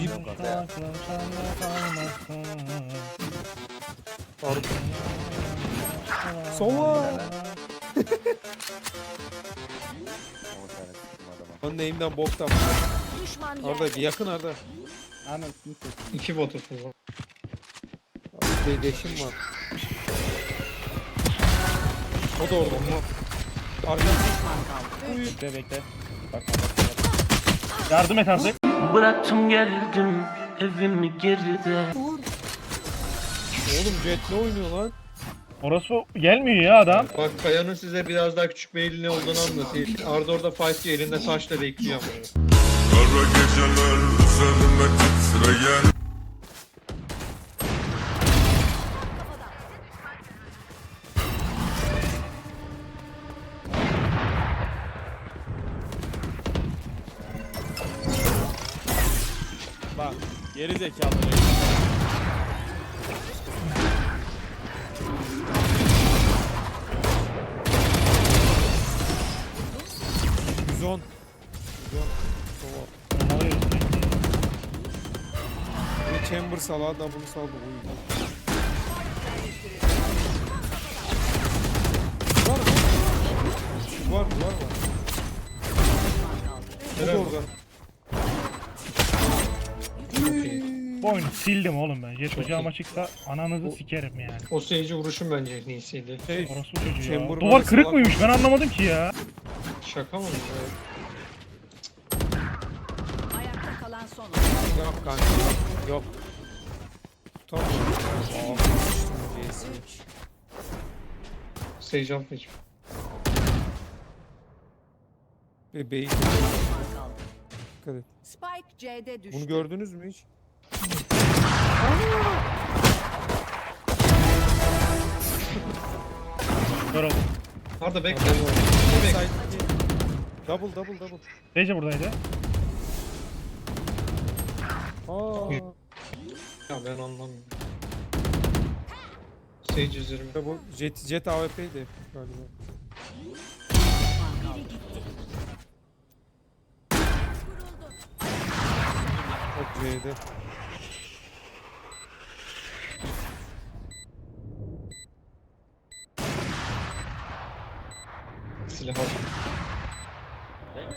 Bir bu kadar. Sova. Onun neyimden boktan. Düşman Arda yerde. yakın Arda. İki botu full. De deşim var. O da orada. Arka. Bekle. Yardım et artık. Bıraktım geldim evimi geride Oğlum Jet ne oynuyor lan? Orası gelmiyor ya adam. Bak Kaya'nın size biraz daha küçük bir elin ne olduğunu anlatayım. Arda orada fight diyor, elinde taşla bekliyor. Kara geceler üzerime titreyen geri zekalı. Yüz on. Yüz on. Sova. Bir chamber salağı double saldı o yüzden. Var mı? Var var var. O da orada. Bu oyunu sildim oğlum ben. Jet ocağıma çıksa ananızı sikerim yani. O seyirci vuruşum bence en iyisiydi. Şey, Orası çocuğu ya. Duvar var, kırık salak. mıymış ben anlamadım ki ya. Şaka mı? Ayakta kalan son. yok kanka. Yok. Bebeği. Düşman kaldı. Dikkat et. Spike C'de düştü. Bunu gördünüz mü hiç? Dur oğlum. Arda bekle. Double, Bekle. Double double double. Rece buradaydı. Aa. Ya ben anlamıyorum. Sage üzerime. Bu Jet, Jet AWP'ydi galiba. Çok C'de. Silah al.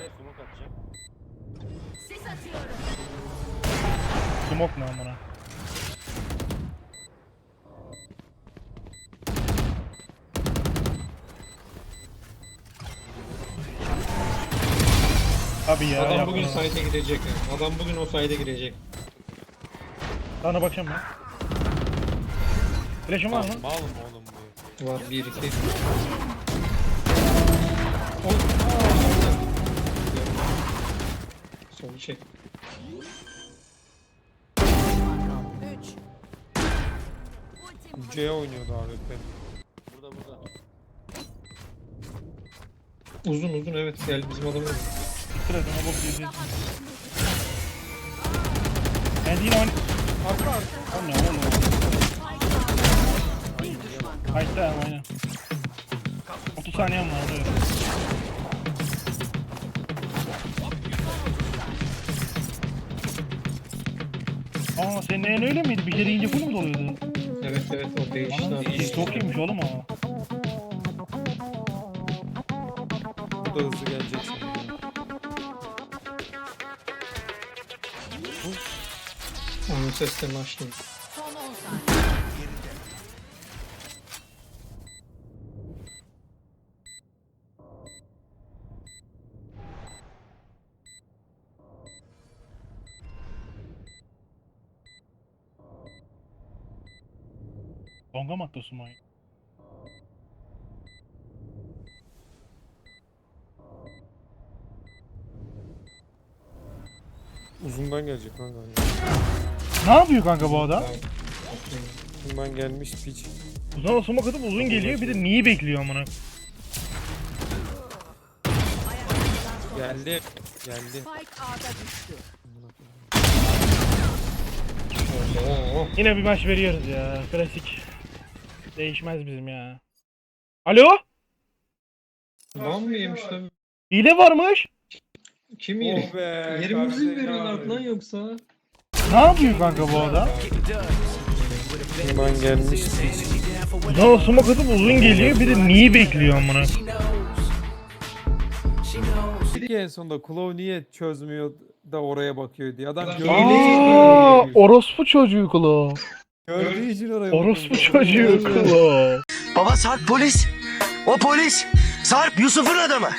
Sis atıyorum. Smoke mu amına? Abi ya. Adam yapma. bugün site'e girecek. yani. Adam bugün o site'e girecek. Sana bakacağım ben. Flash'ın var mı? Malım oğlum bu. Var 1 2. Son çek. Düşman kaldı. Üç. C oynuyordu AWP. Uzun uzun evet gel bizim adamı. Siktir et ona bok yüzü. Ben yine oyn... Arka arka. O ne oğlum? Ama aynen. 30 saniyem var senin en öyle miydi? Bir kere ince full mu doluyordu? Evet evet o değişti Anam abi. çok iyiymiş oğlum o. Bu da hızlı gelecek şimdi. Onun seslerini açtım. Bonga mı attı Osman? Uzundan gelecek kanka. Ne yapıyor kanka bu adam? Uzundan gelmiş piç. Uzun smoke atıp uzun geliyor bir de niye bekliyor amına? Geldi. Geldi. Yine bir maç veriyoruz ya. Klasik. Değişmez bizim ya. Alo? Lan mı yemiş lan? Hile varmış. Kim yemiş? Oh be. Yerimizi mi veriyorlar lan yoksa? Ne yapıyor kanka bu adam? Bundan gelmiş. No smoke atıp uzun geliyor bir de niye bekliyor amına? Ya en sonunda Claw niye çözmüyor da oraya bakıyor diye. Adam Aa, orospu çocuğu kulağı. Gördüğü için oraya Orospu çocuğu. Baba Sarp polis. O polis. Sarp Yusuf'un adamı.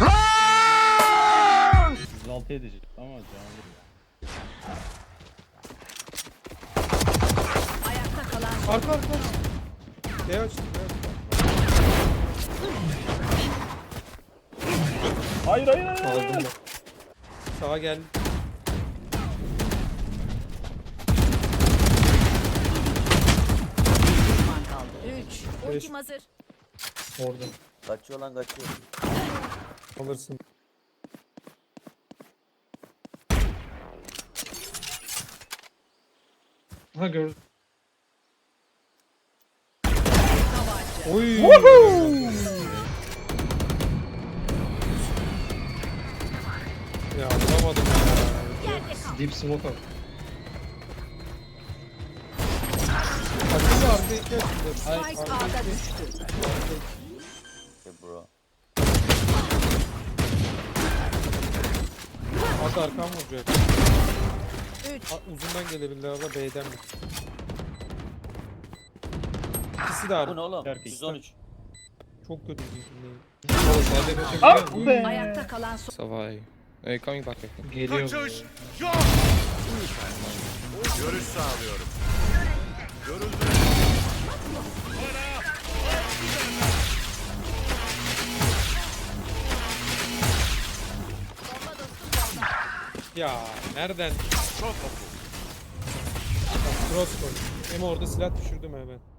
Lan! 36 edecek ama canlı. Ayakta kalan Arka arka. Ne açtı? Hayır hayır hayır. Sağa gel. düşman kaldı. 3. Ultim hazır. Orada. Kaçıyor lan kaçıyor. Alırsın. Ha gördüm. Oy. Ya vuramadım ya. Deep smoke at. Açıldı arka iki açıldı. Ay, Spike arka A'da iki. düştü. bro. At arkam vuracak. 3. Ha, uzundan gelebilirler arada B'den mi? İkisi de. Bu ne oğlum? Şarkı 113. Çok kötü sen de kaçabiliyor Ah. Ayakta kalan son. Savay. Hey, coming back think. Geliyor. Ya nereden? Bak, Cross koy. Hem orada silah düşürdüm hemen.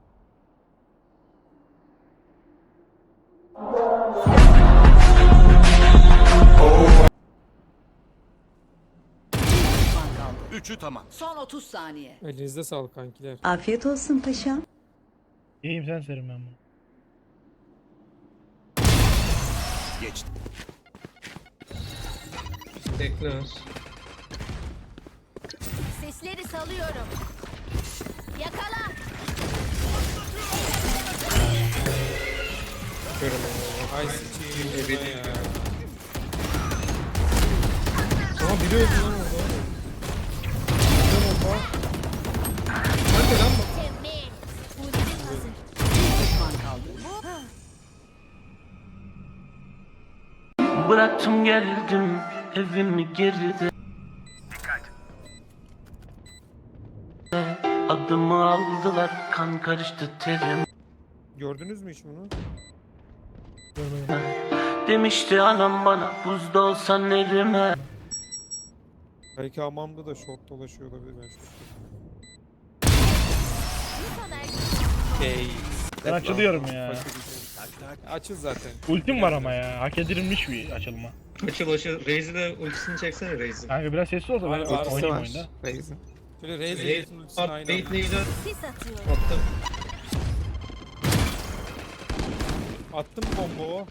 Üçü tamam. Son 30 saniye. Elinizde sağlık kankiler. Afiyet olsun paşam. İyiyim sen serim ben bunu. Geçti. Bekle. Sesleri salıyorum. Yakala. Görüm onu. Ay buna ya. Aa biri öldü lan orada. Hadi lan kaldı. Bıraktım geldim evimi geride Adımı aldılar kan karıştı terim Gördünüz mü hiç bunu? Demişti anam bana buzda olsan erime Belki hamamda da short dolaşıyor olabilir ben short. Ben açılıyorum ya. Açıl zaten. Ultim var ama ya. Hak edilmiş bir açılma. Açıl açıl. Raze'i de ultisini çeksene Raze'i. Kanka biraz sessiz olsa ben Var, varsa oynayayım var. oyunda. Raze'in. Şöyle Raze ultisini at aynı Sis atıyorum. attım. Attım bomba o.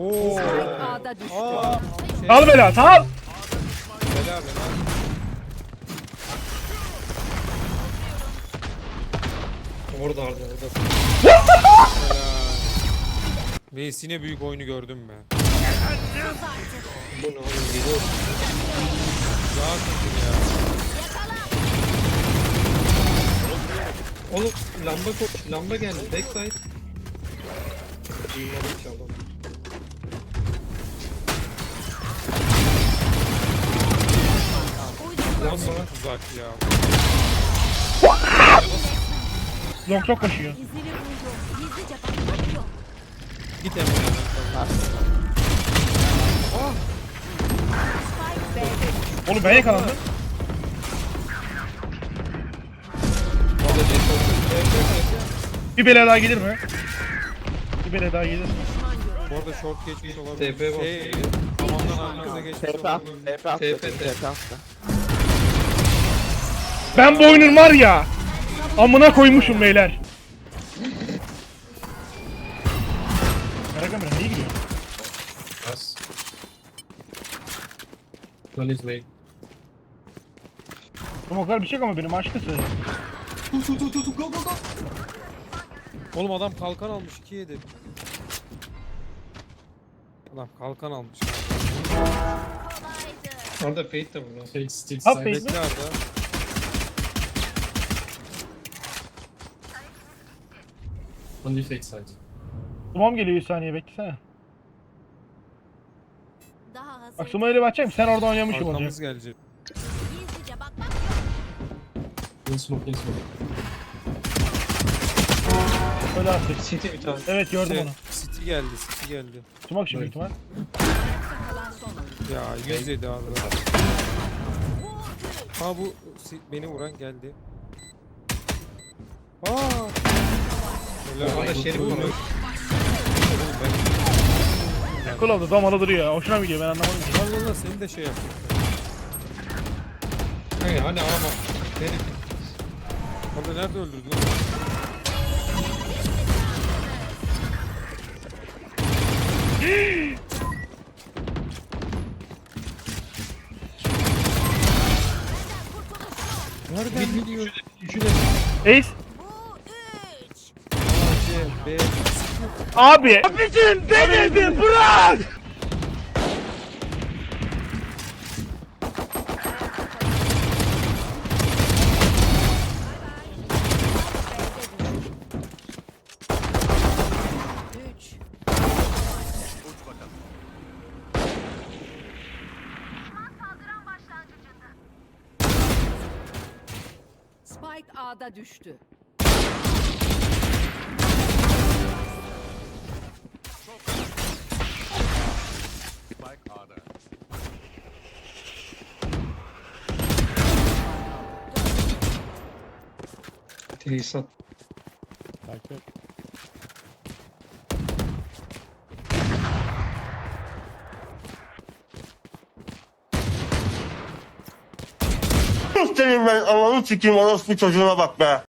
Oo. A'da düştü. Aa. Şey, Al bela bela bela. Orada orada orada. Yine büyük oyunu gördüm ben. Bu ne oğlum geliyor. Daha kötü ya. Oğlum lamba. Lamba geldi. Backside. Duymadım ki Lamba. Uzak ya. Long çok koşuyor. Git B'de. Oğlum ben yakalandım. Bir bela daha gelir mi? Bir bela daha gelir mi? Bu arada short geçmiş olabilir. TP bak. Şey, Amandan arkanıza geçmiş TP at. olabilir. TP at. TP. TP attı. Ben bu oyunun var ya. Amına koymuşum beyler. Merak etme iyi gidiyor. Smoklar bir şey yok ama benim aşkısı. Oğlum adam kalkan almış 2 yedi. Adam kalkan almış. Arda Fate de burada. Hop Bekle beyler. Arda. Sumam geliyor 100 saniye beklesene. Daha hazır. Bak Suma'ya öyle bakacağım sen orada oynamışım olacak. Arkamız gelecek. Gizlice bakmak Öyle attık. City bir tane. Evet gördüm Şey, onu. City geldi, City geldi. Sumak şimdi ihtimal. kalan son oyun. Ya 100 yedi Arda. Ha bu si- beni vuran geldi. Aa! Olsun. Şerif var. Kul oldu damalı duruyor ya. Hoşuna mı gidiyor ben anlamadım ki. Allah Allah seni de şey yaptı. Hey, hani ama. Herif. Arda nerede öldürdün? lan? Nereden biliyor? Ace. Bu üç. A, C, B. Abi. Abicim denedi bırak. Üç. Spike A'da düştü. Trisat. Takip. Senin ben Allah'ını sikeyim orospu çocuğuna bak be.